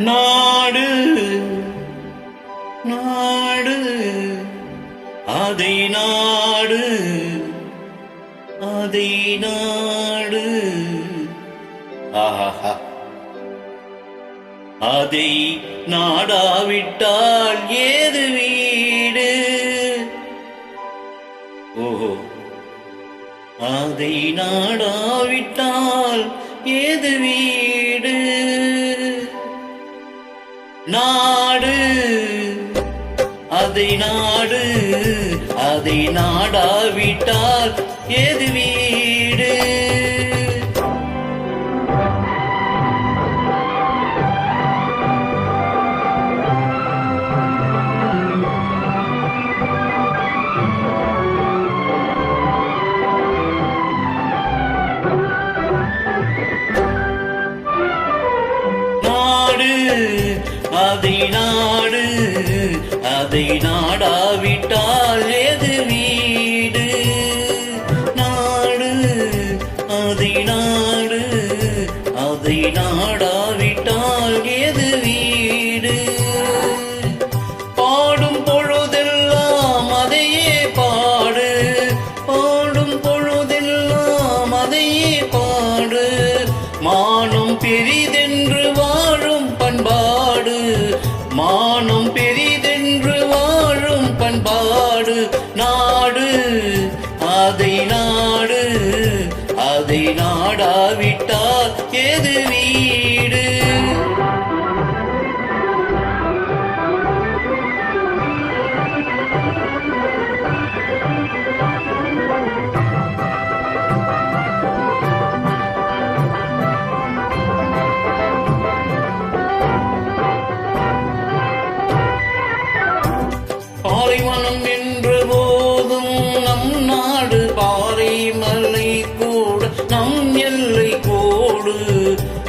நாடு நாடு அதை நாடு அதை நாடு. ஆஹா. அதை நாடாவிட்டால் ஏது வீடு நாடாவிட்டால் ஏது வீடு? நாடு அதை நாடு அதை நாடாவிட்டால் ஏது வீடு அதை நாடு அதை நாடாவிட்டால் எது நீ மானம் பெரிதென்று வாழும் பண்பாடு நாடு. அதை நாடு அதை நாடாவிட்டால் எது வீடு பாலைவனம் என்ற போதும் நம் நாடு பாறை மலை கூட நம் எல்லை கோடு.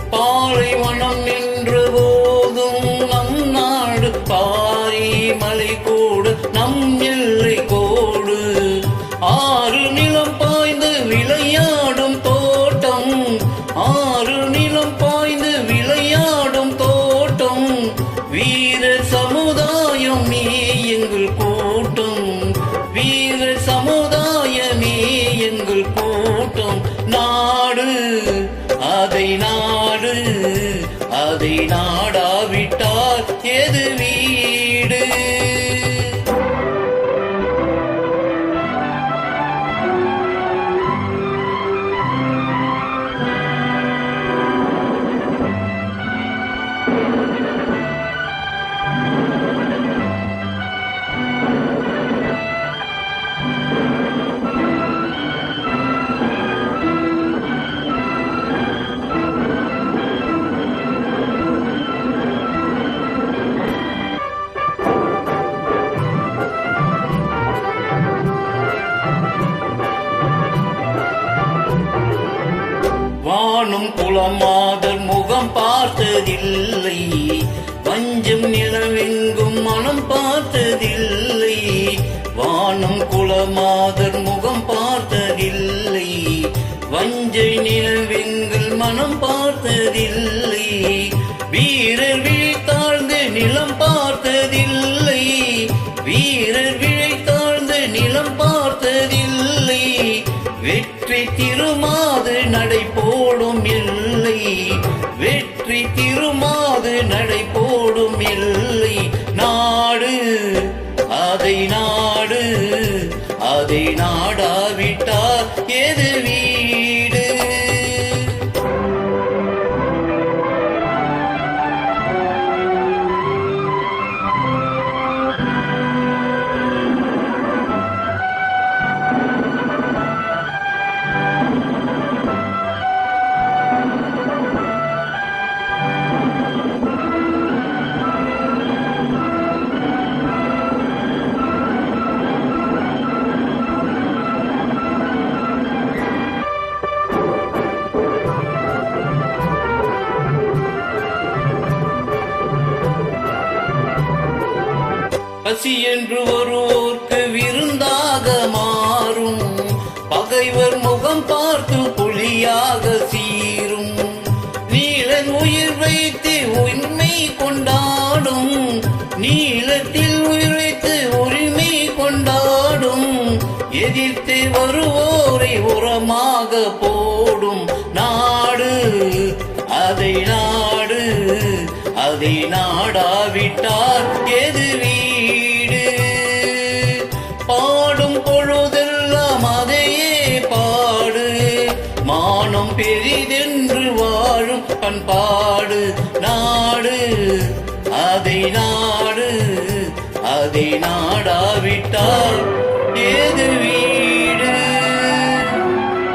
பாலைவனம் என்று போதும் நாடு அதை நாடு அதை நாடாவிட்டால் எது வீடு வானும் குளமாதர் முகம் பார்த்ததில்லை. வஞ்சம் நிலவெங்கும் மனம் பார்த்ததில்லை. வானம் குளமாதர் முகம் பார்த்ததில்லை. வஞ்சை நிலவெங்கள் மனம் பார்த்ததில்லை. வீரர் விழித்தாழ்ந்து நிலம் பார்த்ததில்லை. வீரர் விழித்தாழ்ந்து நிலம் பார்த்ததில்லை. வெற்றி திருமா நடை போடும் இல்லை வெற்றி திருமாது நடை போடும் இல்லை நாடு அதை நாடு அதை நாடாவிட்டால் பசி என்று ஒருவோர்க்கு விருந்தாக மாறும். பகைவர் முகம் பார்த்து புலியாக சீரும். நீளன் உயிர் வைத்து உண்மை கொண்டாடும். நீளத்தில் உயிர் வைத்து உரிமை கொண்டாடும். எதிர்த்து வருவோரை உரமாக போடும் நாடு. அதை நாடு அதை நாடாவிட்டார் எது நாடு நாடு அதை நாடு அதை நாடாவிட்டால் ஏதுவி